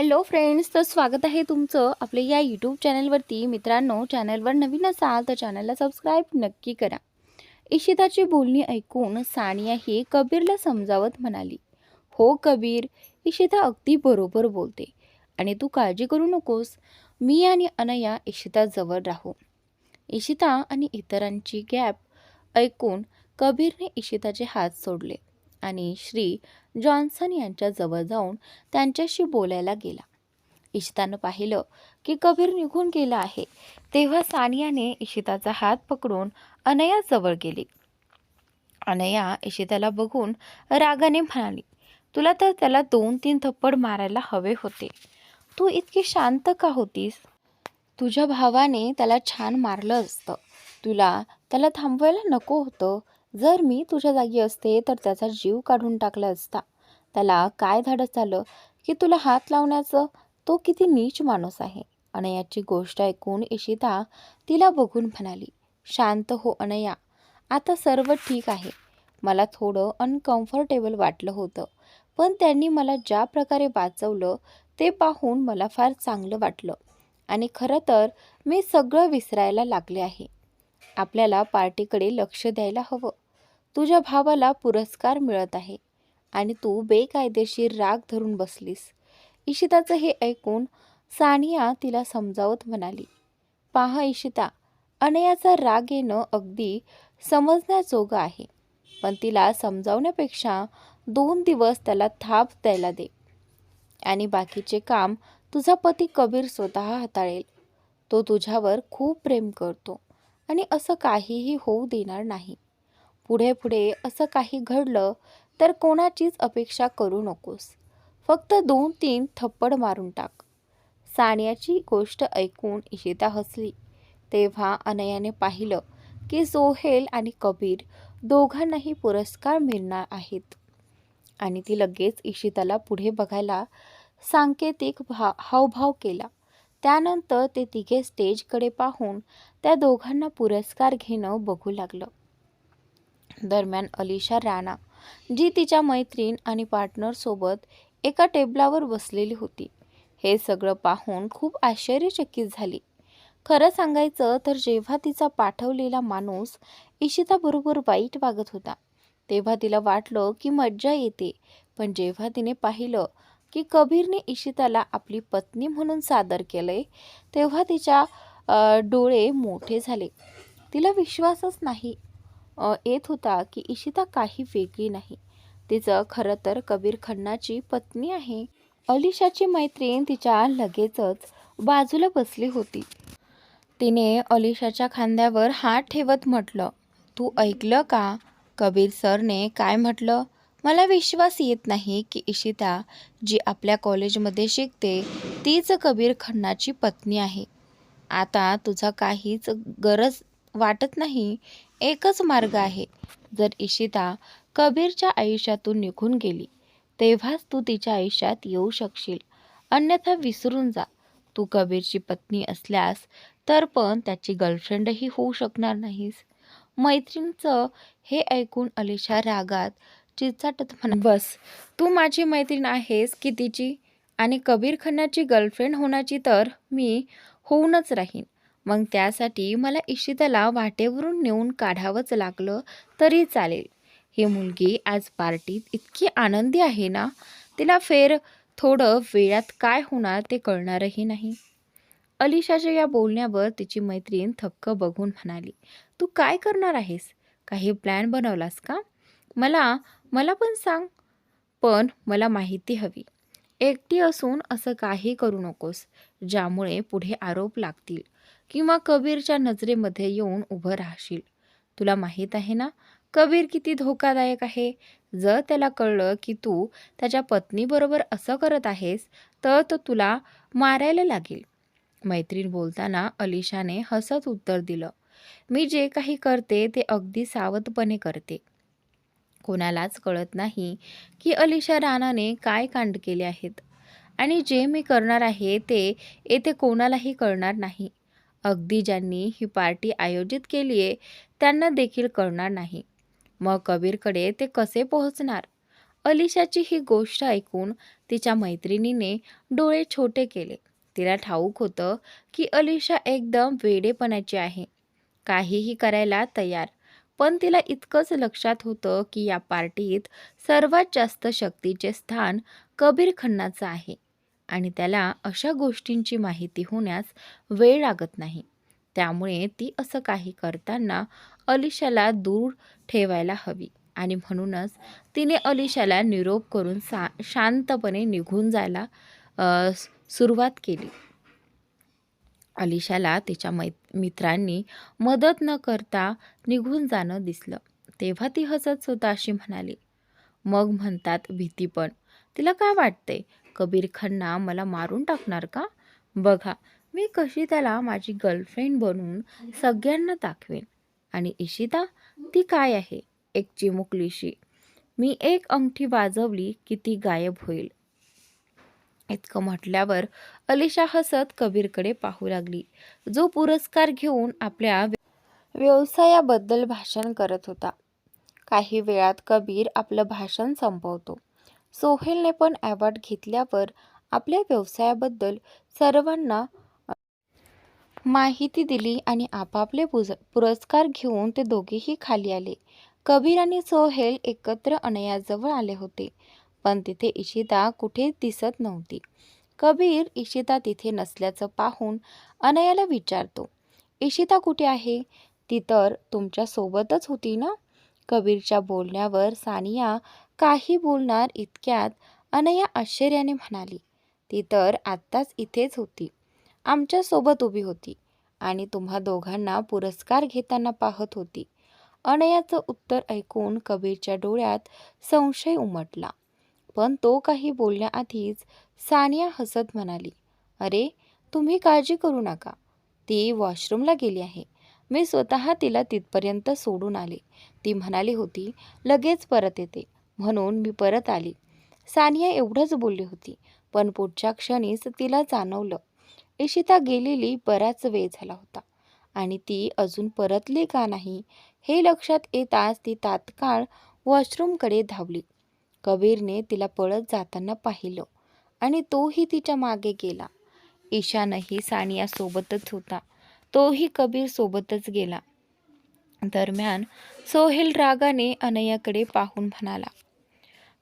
Hello friends तर स्वागत आहे तुमचं आपल्या या यूट्यूब चॅनलवरती मित्रांनो चॅनलवर नवीन असाल तर चॅनलला सबस्क्राईब नक्की करा. इशिताची बोलणी ऐकून सानिया ही कबीरला समजावत म्हणाली हो कबीर इशिता अगदी बरोबर बोलते आणि तू काळजी करू नकोस. मी आणि अनया इशिताजवळ राहू. इशिता आणि इतरांची गॅप ऐकून कबीरने इशिताचे हात सोडले आणि श्री जॉन्सन यांच्याजवळ जाऊन त्यांच्याशी बोलायला गेला. इशितानं पाहिलं की कबीर निघून गेला आहे. तेव्हा सानियाने इशिताचा हात पकडून अनयाजवळ गेली. अनया इशिताला बघून रागाने म्हणाली तुला तर त्याला दोन तीन थप्पड मारायला हवे होते. तू इतकी शांत का होतीस? तुझ्या भावाने त्याला छान मारलं असतं. तुला त्याला थांबवायला नको होतं. जर मी तुझ्या जागी असते तर त्याचा जीव काढून टाकला असता. त्याला काय धाडस झालं की तुला हात लावण्याचं? तो किती नीच माणूस आहे. अनयाची गोष्ट ऐकून इशिता तिला बघून म्हणाली शांत हो अनया. आता सर्व ठीक आहे. मला थोडं अनकम्फर्टेबल वाटलं होतं पण त्यांनी मला ज्या प्रकारे वाचवलं ते पाहून मला फार चांगलं वाटलं. आणि खरं तर मी सगळं विसरायला लागले आहे. आपल्याला पार्टीकडे लक्ष द्यायला हवं. तुझ्या भावाला पुरस्कार मिळत आहे आणि तू बेकायदेशीर राग धरून बसलीस. इशिताचं हे ऐकून सानिया तिला समजावत म्हणाली पहा इशिता अनयाचा राग येणं अगदी समजण्याजोगं आहे पण तिला समजावण्यापेक्षा दोन दिवस त्याला थाप द्यायला दे आणि बाकीचे काम तुझा पती कबीर स्वतः हाताळेल. तो तुझ्यावर खूप प्रेम करतो. आणि असं काहीही होऊ देणार नाही. पुढे पुढे असं काही घडलं तर कोणाचीच अपेक्षा करू नकोस. फक्त दोन तीन थप्पड मारून टाक. सानियाची गोष्ट ऐकून इशिता हसली. तेव्हा अनयाने पाहिलं की सोहेल आणि कबीर दोघांनाही पुरस्कार मिळणार आहेत. आणि ती लगेच इशिताला पुढे बघायला सांकेतिक भा हावभाव केला. त्यानंतर ते तिघे स्टेजकडे पाहून त्या दोघांना पुरस्कार घेणं बघू लागलं. दरम्यान अलिशा राणा जी तिच्या मैत्रीण आणि पार्टनरसोबत एका टेबलावर बसलेली होती. हे सगळं पाहून खूप आश्चर्यचकित झाली. खरं सांगायचं तर जेव्हा तिचा पाठवलेला माणूस इशिताबरोबर वाईट वागत होता तेव्हा तिला वाटलं की मज्जा येते. पण जेव्हा तिने पाहिलं की कबीरने इशिताला आपली पत्नी म्हणून सादर केले तेव्हा तिच्या डोळे मोठे झाले. तिला विश्वासच नाही येत होता की इशिता काही वेगळी नाही. तिचं खरं तर कबीर खन्नाची पत्नी आहे. अलिशाची मैत्रीण तिच्या लगेचच बाजूला बसली होती. तिने अलिशाच्या खांद्यावर हात ठेवत म्हटलं तू ऐकलं का? कबीर सरने काय म्हटलं? मला विश्वास येत नाही की इशिता जी आपल्या कॉलेजमध्ये शिकते तीच कबीर खन्नाची पत्नी आहे. आता तुझा काहीच गरज वाटत नाही एकच मार्ग आहे. जर इशिता कबीरच्या आयुष्यातून निघून गेली तेव्हाच तू तिच्या आयुष्यात येऊ शकशील. अन्यथा विसरून जा. तू कबीरची पत्नी असल्यास तर पण त्याची गर्लफ्रेंडही होऊ शकणार नाहीस. मैत्रिणीचं हे ऐकून अलिशा रागात चिचाटत म्हणा. बस. तू माझी मैत्रीण आहेस की तिची? आणि कबीर खन्नाची गर्लफ्रेंड होण्याची तर मी होऊनच राहीन. मग त्यासाठी मला इशिताला वाटेवरून नेऊन काढावंच लागलं तरी चालेल. ही मुलगी आज पार्टीत इतकी आनंदी आहे ना? तिला फेर थोडं वेळात काय होणार ते कळणारही नाही. अलिशाच्या या बोलण्यावर तिची मैत्रीण थक्क बघून म्हणाली तू काय करणार आहेस? काही प्लॅन बनवलास का? मला मला पण सांग. पण मला माहिती हवी. एकटी असून असं काही करू नकोस ज्यामुळे पुढे आरोप लागतील किंवा कबीरच्या नजरेमध्ये येऊन उभं राहशील. तुला माहीत आहे ना कबीर किती धोकादायक आहे? जर त्याला कळलं की तू त्याच्या पत्नीबरोबर असं करत आहेस तर तो तुला मारायला लागेल. मैत्रीण बोलताना अलिशाने हसत उत्तर दिलं. मी जे काही करते ते अगदी सावधपणे करते. कोणालाच कळत नाही की अलिशा राणाने काय कांड केले आहेत. आणि जे मी करणार आहे ते येथे कोणालाही कळणार नाही. अगदी ज्यांनी ही पार्टी आयोजित केली आहे त्यांना देखील कळणार नाही. मग कबीरकडे ते कसे पोहोचणार? अलिशाची ही गोष्ट ऐकून तिच्या मैत्रिणीने डोळे छोटे केले. तिला ठाऊक होतं की अलिशा एकदम वेडेपणाची आहे. काहीही करायला तयार. पण तिला इतकंच लक्षात होतं की या पार्टीत सर्वात जास्त शक्तीचे स्थान कबीर खन्नाचं आहे आणि त्याला अशा गोष्टींची माहिती होण्यास वेळ लागत नाही. त्यामुळे ती असं काही करताना अलिशाला दूर ठेवायला हवी आणि म्हणूनच तिने अलिशाला निरोप करून सा शांतपणे निघून जायला सुरुवात केली. अलिशाला तिच्या मै मित्रांनी मदत न करता निघून जाणं दिसलं. तेव्हा ती हसत स्वतःशी म्हणाली मग म्हणतात भीती पण. तिला काय वाटते कबीर खन्ना मला मारून टाकणार का? बघा मी कशी त्याला माझी गर्लफ्रेंड बनवून सगळ्यांना दाखवेन. आणि इशिता ती काय आहे? एक चिमुकलीशी. मी एक अंगठी वाजवली की ती गायब होईल. इतकं म्हटल्यावर अलिशा हसत कबीरकडे पाहू लागली. जो पुरस्कार घेऊन आपल्या व्यवसायाबद्दल भाषण करत होता. काही वेळात कबीर आपलं भाषण संपवतो. सोहेलने पण अवॉर्ड घेतल्यावर आपल्या व्यवसायाबद्दल सर्वांना माहिती दिली आणि आपापले पुज पुरस्कार घेऊन ते दोघेही खाली आले. कबीर आणि सोहेल एकत्र अनयाजवळ आले होते. पण तिथे इशिता कुठे दिसत नव्हती. कबीर इशिता तिथे नसल्याचं पाहून अनयाला विचारतो इशिता कुठे आहे? ती तर तुमच्यासोबतच होती ना? कबीरच्या बोलण्यावर सानिया काही बोलणार इतक्यात अनया आश्चर्याने म्हणाली ती तर आत्ताच इथेच होती. आमच्यासोबत उभी होती आणि तुम्हा दोघांना पुरस्कार घेताना पाहत होती. अनयाचं उत्तर ऐकून कबीरच्या डोळ्यात संशय उमटला. पण तो काही बोलण्याआधीच सानिया हसत म्हणाली अरे तुम्ही काळजी करू नका. ती वॉशरूमला गेली आहे. मी स्वतः तिला तिथपर्यंत सोडून आले. ती म्हणाली होती लगेच परत येते. म्हणून मी परत आली. सानिया एवढंच बोलली होती पण पुढच्या क्षणीच तिला जाणवलं. इशिता गेलेली बराच वेळ झाला होता. आणि ती अजून परतली का नाही हे लक्षात येताच ती तात्काळ वॉशरूमकडे धावली. कबीरने तिला पळत जाताना पाहिलं आणि तोही तिच्यामागे गेला. ईशानही सानियासोबतच होता. तोही कबीर सोबतच गेला. दरम्यान सोहेल रागाने अनयाकडे पाहून म्हणाला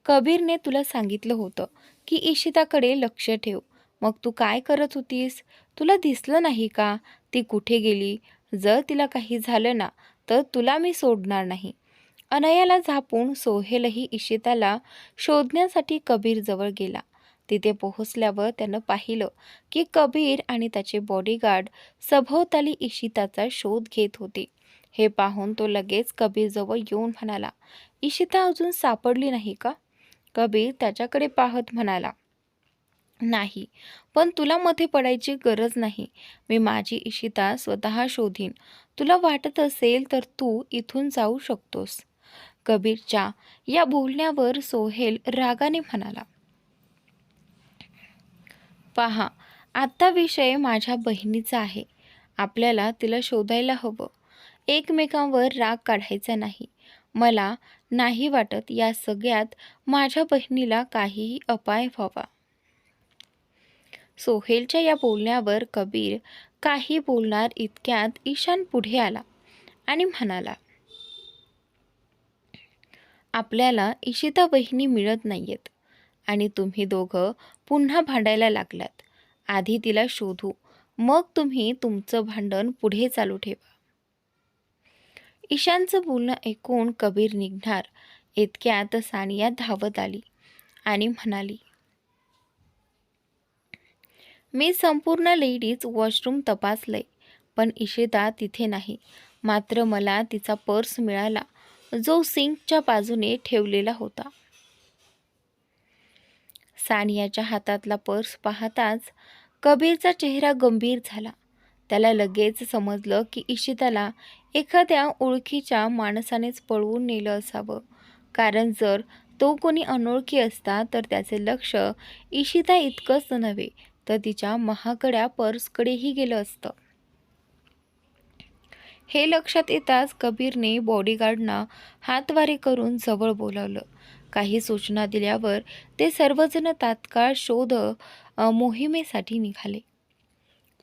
कबीरने तुला सांगितलं होतं की इशिताकडे लक्ष ठेव. मग तू काय करत होतीस? तुला दिसलं नाही का? ती कुठे गेली? जर तिला काही झालं ना तर तुला मी सोडणार नाही. अनयाला झापून सोहेलही इशिताला शोधण्यासाठी कबीरजवळ गेला. तिथे पोहोचल्यावर त्यानं पाहिलं की कबीर आणि त्याचे बॉडीगार्ड सभोवताली इशिताचा शोध घेत होते. हे पाहून तो लगेच कबीरजवळ येऊन म्हणाला इशिता अजून सापडली नाही का? कबीर त्याच्याकडे पाहत म्हणाला नाही पण तुला मध्ये पडायची गरज नाही. मी माझी इशिता स्वतः शोधीन. तुला वाटत असेल तर तू इथून जाऊ शकतोस. कबीरच्या या बोलण्यावर सोहेल रागाने म्हणाला पहा आत्ता विषय माझ्या बहिणीचा आहे. आपल्याला तिला शोधायला हवं. एकमेकांवर राग काढायचा नाही. मला नाही वाटत या सगळ्यात माझ्या बहिणीला काहीही अपाय व्हावा. सोहेलच्या या बोलण्यावर कबीर काही बोलणार इतक्यात ईशान पुढे आला आणि म्हणाला आपल्याला इशिता बहिणी मिळत नाहीयेत. आणि तुम्ही दोघं पुन्हा भांडायला लागलात. आधी तिला शोधू. मग तुम्ही तुमचं भांडण पुढे चालू ठेवा. ईशानचं बोलणं ऐकून कबीर निघणार. इतक्यात सानिया धावत आली आणि म्हणाली मी संपूर्ण लेडीज वॉशरूम तपासलंय पण इशिता तिथे नाही. मात्र मला तिचा पर्स मिळाला. जो सिंकच्या बाजूने ठेवलेला होता. सानियाच्या हातातला पर्स पाहताच कबीरचा चेहरा गंभीर झाला. त्याला लगेच समजलं की इशिताला एखाद्या ओळखीच्या माणसानेच पळवून नेलं असावं. कारण जर तो कोणी अनोळखी असता तर त्याचे लक्ष इशिता इतकंच नव्हे तर तिच्या महागड्या पर्सकडेही गेलं असतं. हे लक्षात येताच कबीरने बॉडीगार्डना हातवारे करून जवळ बोलावलं. काही सूचना दिल्यावर ते सर्वजण तात्काळ शोध मोहिमेसाठी निघाले.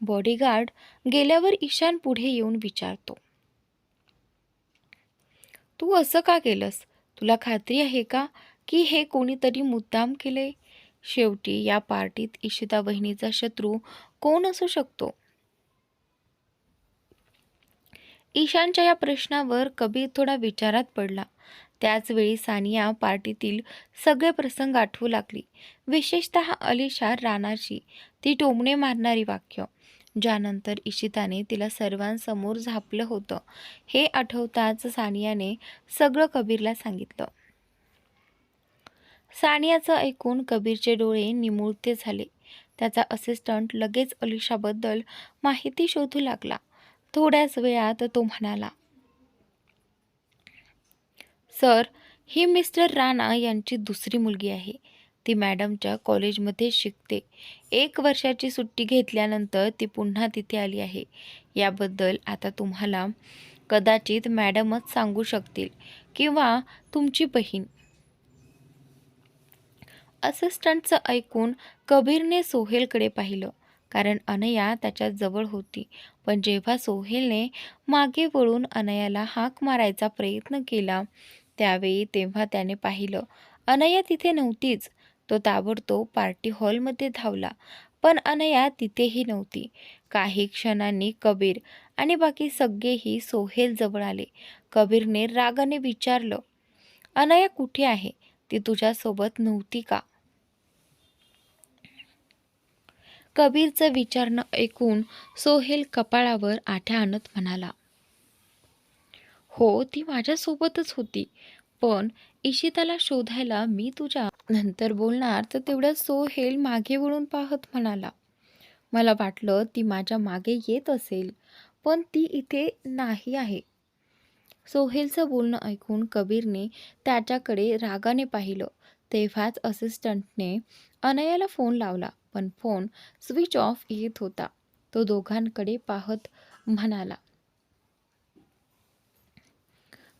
बॉडीगार्ड गेल्यावर ईशान पुढे येऊन विचारतो तू असं का केलंस? तुला खात्री आहे का की हे कोणीतरी मुद्दाम केले शेवटी या पार्टीत इशिता वहिनीचा शत्रू कोण असू शकतो? ईशानच्या या प्रश्नावर कबीर थोडा विचारात पडला. त्याचवेळी सानिया पार्टीतील सगळे प्रसंग आठवू लागली. विशेषत अलिशा राणाची. ती टोमणे मारणारी वाक्य. ज्यानंतर इशिताने तिला सर्वांसमोर झापलं होतं. हे आठवताच सानियाने सगळं कबीरला सांगितलं. सानियाचं ऐकून कबीरचे डोळे निमुळते झाले. त्याचा असिस्टंट लगेच अलिशाबद्दल माहिती शोधू लागला. थोड्याच वेळात तो म्हणाला सर ही मिस्टर राणा यांची दुसरी मुलगी आहे. ती मॅडमच्या कॉलेजमध्ये शिकते. एक वर्षाची सुट्टी घेतल्यानंतर ती पुन्हा तिथे आली आहे. याबद्दल आता तुम्हाला कदाचित मॅडमच सांगू शकतील किंवा तुमची बहीण. असिस्टंटचं ऐकून कबीरने सोहेलकडे पाहिलं कारण अनया त्याच्याजवळ होती. पण जेव्हा सोहेलने मागे वळून अनयाला हाक मारायचा प्रयत्न केला त्यावेळी तेव्हा त्याने पाहिलं अनया तिथे नव्हतीच. तो ताबडतोब पार्टी हॉलमध्ये धावला पण अनया तिथेही नव्हती. काही क्षणांनी कबीर आणि बाकी सगळेही सोहेल जवळ आले. कबीरने रागाने विचारलं अनया कुठे आहे? ती तुझ्यासोबत नव्हती का? कबीरचं विचारणं ऐकून सोहेल कपाळावर आठ्या आणत म्हणाला हो ती माझ्यासोबतच होती पण इशिताला शोधायला मी तुझ्या नंतर बोलणार तर तेवढ्या सोहेल मागे वळून पाहत म्हणाला मला वाटलं ती माझ्या मागे येत असेल पण ती इथे नाही आहे. सोहेलचं बोलणं ऐकून कबीरने त्याच्याकडे रागाने पाहिलं. तेव्हाच असिस्टंटने अनयाला फोन लावला. पण फोन स्विच ऑफ येत होता. तो दोघांकडे पाहत म्हणाला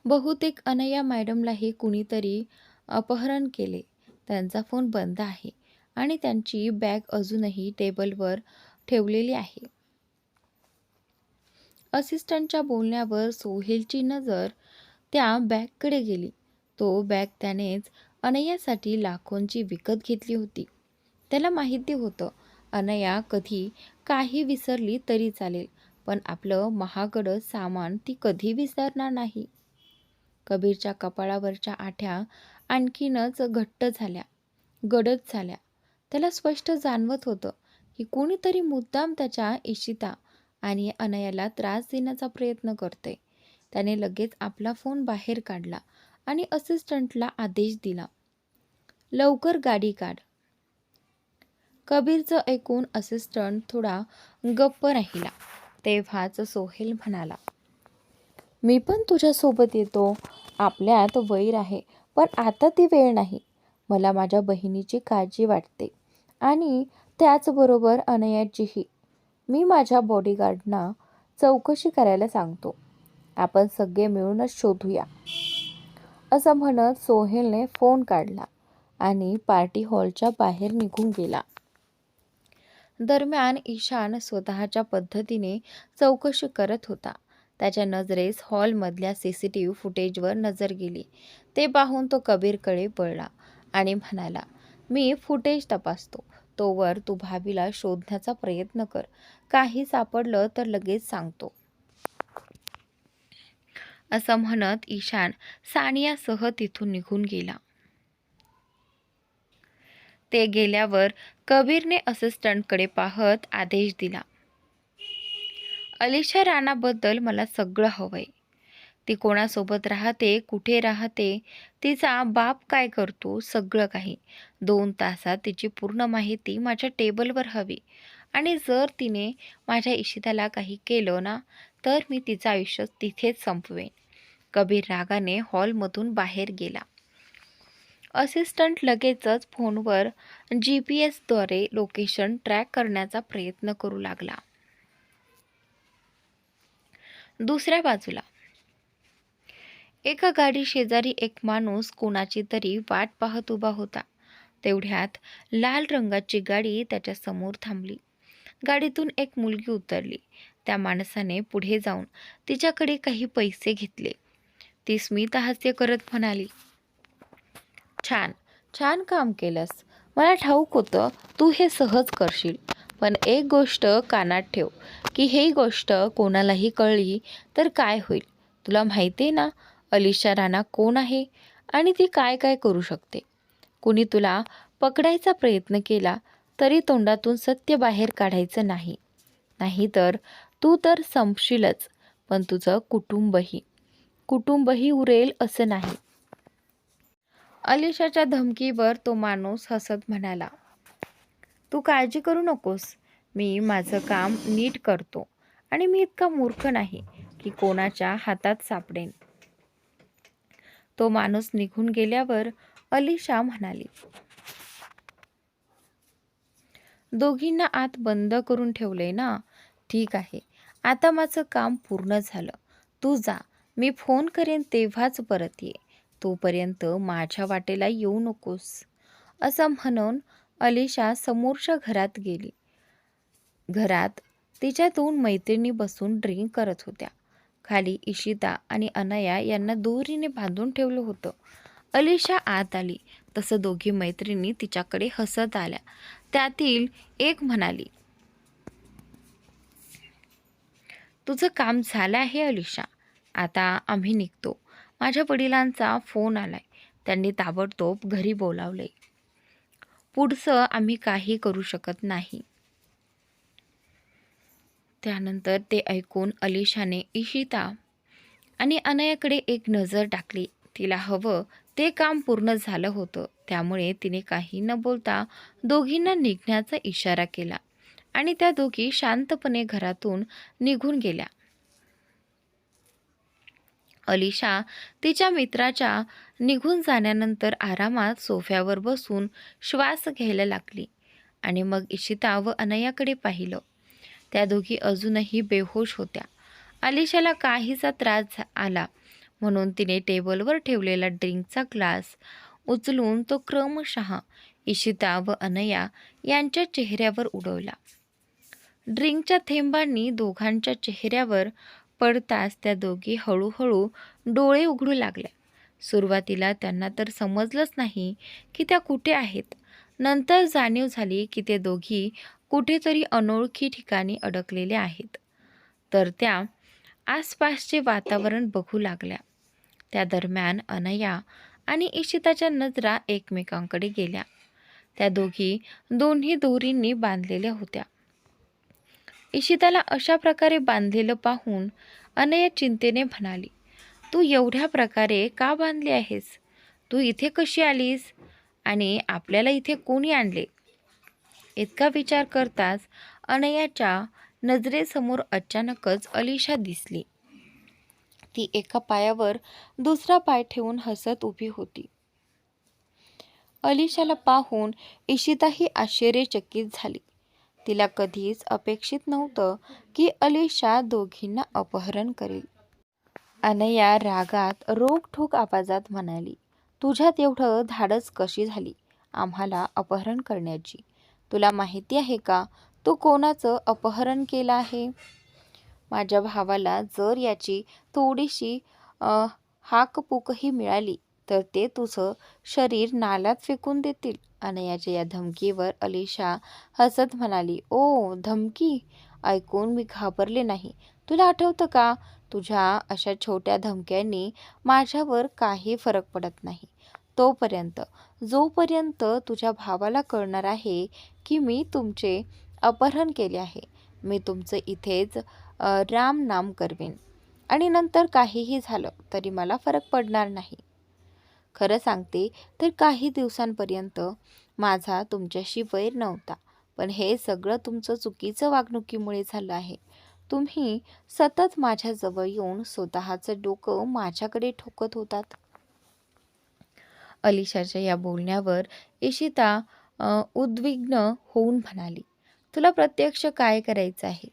बहुतेक अनया मॅडमला हे कुणीतरी अपहरण केले. त्यांचा फोन बंद आहे आणि त्यांची बॅग अजूनही टेबलवर ठेवलेली आहे. असिस्टंटच्या बोलण्यावर सोहेलची नजर त्या बॅगकडे गेली. तो बॅग त्यानेच अनयासाठी लाखोंची विकत घेतली होती. त्याला माहिती होतं. अनया कधी काही विसरली तरी चालेल पण आपलं महागडं सामान ती कधी विसरणार नाही. कबीरच्या कपाळावरच्या आठ्या आणखीनच घट्ट झाल्या गडद झाल्या. त्याला स्पष्ट जाणवत होतं की कोणीतरी मुद्दाम त्याच्या इशिता आणि अनयाला त्रास देण्याचा प्रयत्न करते त्याने लगेच आपला फोन बाहेर काढला आणि असिस्टंटला आदेश दिला. लवकर गाडी काढ. कबीरचं ऐकून असिस्टंट थोडा गप्प राहिला. तेव्हाच सोहेल म्हणाला मी पण तुझ्यासोबत येतो. आपल्यात वैर आहे पण आता ती वेळ नाही. मला माझ्या बहिणीची काळजी वाटते आणि त्याचबरोबर अनयाचीही. मी माझ्या बॉडीगार्डना चौकशी करायला सांगतो. आपण सगळे मिळूनच शोधूया. असं म्हणत सोहेलने फोन काढला आणि पार्टी हॉलच्या बाहेर निघून गेला. दरम्यान ईशान स्वतःच्या पद्धतीने चौकशी करत होता. त्याच्या नजरेस हॉलमधल्या सी सी टी व्ही फुटेजवर नजर गेली. ते पाहून तो कबीरकडे पळला आणि म्हणाला मी फुटेज तपासतो. तोवर तू भाभीला शोधण्याचा प्रयत्न कर. काही सापडलं तर लगेच सांगतो असं म्हणत ईशान सानियासह तिथून निघून गेला. ते गेल्यावर कबीरने असिस्टंटकडे पाहत आदेश दिला. अलिशा राणाबद्दल मला सगळं हवंय. ती कोणासोबत राहते कुठे राहते तिचा बाप काय करतो सगळं काही. दोन तासात तिची पूर्ण माहिती माझ्या टेबलवर हवी. आणि जर तिने माझ्या इशिताला काही केलं ना तर मी तिचं आयुष्य तिथेच संपवेन. कबीर रागाने हॉलमधून बाहेर गेला. असिस्टंट लगेचच फोनवर जी पी एसद्वारे लोकेशन ट्रॅक करण्याचा प्रयत्न करू लागला. दुसऱ्या बाजूला. एका गाडी शेजारी एक माणूस कोणाची तरी वाट पाहत उभा होता. तेवढ्यात लाल रंगाची गाडी त्याच्यासमोर थांबली. गाडीतून एक मुलगी उतरली. त्या माणसाने पुढे जाऊन तिच्याकडे काही पैसे घेतले. ती स्मितहास्य करत म्हणाली छान छान काम केलंस. मला ठाऊक होतं तू हे सहज करशील. पण एक गोष्ट कानात ठेव की ही गोष्ट कोणालाही कळली तर काय होईल? तुला माहिती आहे ना अलिशा राणा कोण आहे आणि ती काय काय करू शकते? कुणी तुला पकडायचा प्रयत्न केला तरी तोंडातून सत्य बाहेर काढायचं नाही. नाहीतर तू तर संपशीलच पण तुझं कुटुंबही. कुटुंबही उरेल असं नाही. अलिशाच्या धमकीवर तो माणूस हसत म्हणाला तू काळजी करू नकोस. मी माझं काम नीट करतो आणि मी इतका मूर्ख नाही की कोणाच्या हातात सापडेन. तो माणूस निघून गेल्यावर अलिशा म्हणाली दोघींना आत बंद करून ठेवलंय ना? ठीक आहे. आता माझं काम पूर्ण झालं. तू जा. मी फोन करेन तेव्हाच परत ये. तोपर्यंत माझ्या वाटेला येऊ नकोस असं म्हणून अलिशा समोरच्या घरात गेली. घरात तिच्या दोन मैत्रिणी बसून ड्रिंक करत होत्या. खाली इशिता आणि अनया यांना दोरीने बांधून ठेवलं होतं. अलिशा आत आली. तसं दोघी मैत्रिणी तिच्याकडे हसत आल्या. त्यातील एक म्हणाली तुझं काम झालं आहे अलिशा. आता आम्ही निघतो. माझ्या वडिलांचा फोन आलाय. त्यांनी ताबडतोब घरी बोलावले. पुढचं आम्ही काही करू शकत नाही. त्यानंतर ते ऐकून अलिशाने इशिता आणि अनयाकडे एक नजर टाकली. तिला हवं ते काम पूर्ण झालं होतं. त्यामुळे तिने काही न बोलता दोघींना निघण्याचा इशारा केला आणि त्या दोघी शांतपणे घरातून निघून गेल्या. अलिशा तिच्या मित्राच्या निघून जाण्यानंतर आरामात सोफ्यावर बसून श्वास घ्यायला लागली आणि मग इशिता व अनयाकडे पाहिलं. त्या दोघी अजूनही बेहोश होत्या. अलिशाला काहीसा त्रास आला म्हणून तिने टेबलवर ठेवलेला ड्रिंकचा ग्लास उचलून तो क्रमशः इशिता व अनया यांच्या चेहऱ्यावर उडवला. ड्रिंकच्या थेंबांनी दोघांच्या चेहऱ्यावर पडताच त्या दोघी हळूहळू डोळे उघडू लागल्या. सुरुवातीला त्यांना तर समजलंच नाही की त्या कुठे आहेत. नंतर जाणीव झाली की ते दोघी कुठेतरी अनोळखी ठिकाणी अडकलेल्या आहेत. तर त्या आसपासचे वातावरण बघू लागल्या. त्या दरम्यान अनया आणि इशिताच्या नजरा एकमेकांकडे गेल्या. त्या दोघी दोन्ही दोरींनी बांधलेल्या होत्या. इशिताला अशा प्रकारे बांधलेलं पाहून अनया चिंतेने म्हणाली तू एवढ्या प्रकारे का बांधली आहेस? तू इथे कशी आलीस? आणि आपल्याला इथे कोणी आणले? इतका विचार करताच अनयाच्या नजरेसमोर अचानकच अलिशा दिसली. ती एका पायावर दुसरा पाय ठेवून हसत उभी होती. अलिशाला पाहून इशिताही आश्चर्यचकित झाली. तिला कधीच अपेक्षित नव्हतं की अलिशा दोघींना अपहरण करेल. अनया रागात रोखठोक आवाजात म्हणाली तुझ्यात एवढं धाडस कशी झाली? आम्हाला अपहरण करण्याची. तुला माहिती आहे का? तू कोणाचं अपहरण केलं आहे? माझ्या भावाला जर याची थोडीशी हाकपूकही मिळाली तर ते तुझं शरीर नाल्यात फेकून देतील. अनयाच्या या धमकीवर अलिशा हसत म्हणाली ओ धमकी? ऐकून मी घाबरले नाही. तुला आठवतं का? तुझ्या अशा छोट्या धमक्यांनी माझ्यावर काही फरक पडत नाही. तोपर्यंत जोपर्यंत तुझ्या भावाला कळणार आहे की मी तुमचे अपहरण केले आहे मी तुमचं इथेच राम नाम करवेन. आणि नंतर काहीही झालं तरी मला फरक पडणार नाही. खरं सांगते तर काही दिवसांपर्यंत माझा तुमच्याशी वैर नव्हता. पण हे सगळं तुमचं चुकीचं वागणुकीमुळे झालं आहे. तुम्ही सतत माझ्याजवळ येऊन स्वतःचं डोकं माझ्याकडे ठोकत होतात. अलिशाच्या या बोलण्यावर इशिता उद्विग्न होऊन म्हणाली तुला प्रत्यक्ष काय करायचं आहे?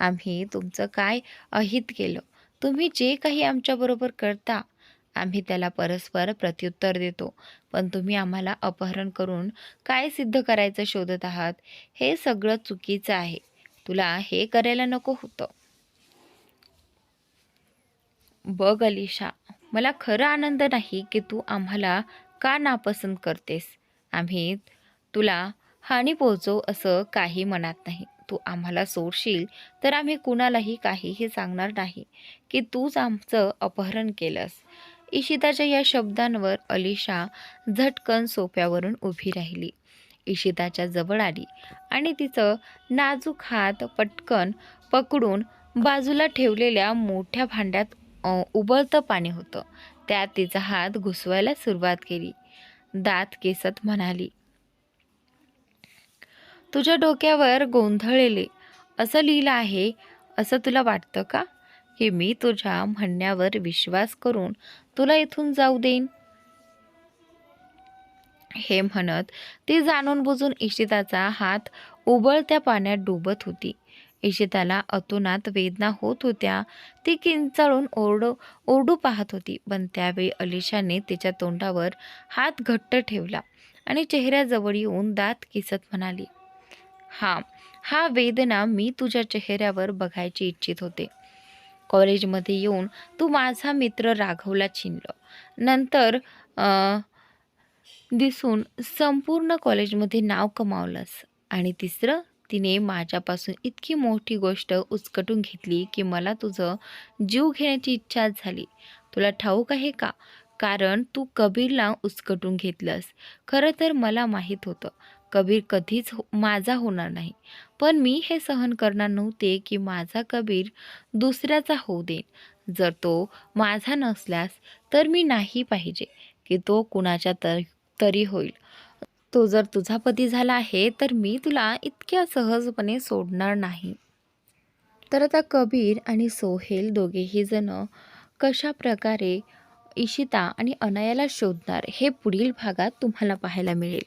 आम्ही तुमचं काय अहित केलं? तुम्ही जे काही आमच्याबरोबर करता आम्ही त्याला परस्पर प्रत्युत्तर देतो. पण तुम्ही आम्हाला अपहरण करून काय सिद्ध करायचं शोधत आहात? हे सगळं चुकीचं आहे. तुला हे करायला नको होतं. बघ अलिशा मला खरं आनंद नाही की तू आम्हाला का नापसंत करतेस? आम्ही तुला हानी पोहोचवू असं काही मनात नाही. तू आम्हाला सोडशील तर आम्ही कुणालाही काहीही सांगणार नाही की तूच आमचं अपहरण केलंस. इशिताच्या या शब्दांवर अलिशा झटकन सोफ्यावरून उभी राहिली. इशिताच्या जवळ आली आणि तिचं नाजूक हात पटकन पकडून बाजूला ठेवलेल्या मोठ्या भांड्यात उबळतं उबलतं पाणी होतं. त्यात तिचा हात घुसवायला सुरुवात केली. दात केसत म्हणाली तुझ्या डोक्यावर गोंधळलेले असं लिहिलं आहे असं तुला वाटतं का? की मी तुझ्या म्हणण्यावर विश्वास करून तुला इथून जाऊ देईन. हे म्हणत ती जाणून बुजून इशिताचा हात उबळत्या पाण्यात डुबत होती. इशिताला अतोनात वेदना होत होत्या. ती किंचाळून ओरडू ओरडू पाहत होती पण त्यावेळी अलिशाने तिच्या तोंडावर हात घट्ट ठेवला आणि चेहऱ्याजवळ येऊन दात किसत म्हणाली हा हा वेदना मी तुझ्या चेहऱ्यावर बघायची इच्छित होते. कॉलेजमध्ये येऊन तू माझा मित्र राघवला चिनलं. नंतर दिसून संपूर्ण कॉलेजमध्ये नाव कमावलंस. आणि तिसरं तिने माझ्यापासून इतकी मोठी गोष्ट उचकटून घेतली की मला तुझं जीव घेण्याची इच्छा झाली. तुला ठाऊक आहे का? कारण तू कबीरला उचकटून घेतलंस. खरं तर मला माहीत होतं. कबीर कधीच हो माझा होणार नाही. पण मी हे सहन करणार नव्हते की माझा कबीर दुसऱ्याचा होऊ देईन. जर तो माझा नसल्यास तर मी नाही पाहिजे की तो कुणाच्या तर तरी होईल. तो जर तुझा पती झाला आहे तर मी तुला इतक्या सहजपणे सोडणार नाही. तर आता कबीर आणि सोहेल दोघेही जण कशा प्रकारे इशिता आणि अनयाला शोधणार हे पुढील भागात तुम्हाला पाहायला मिळेल.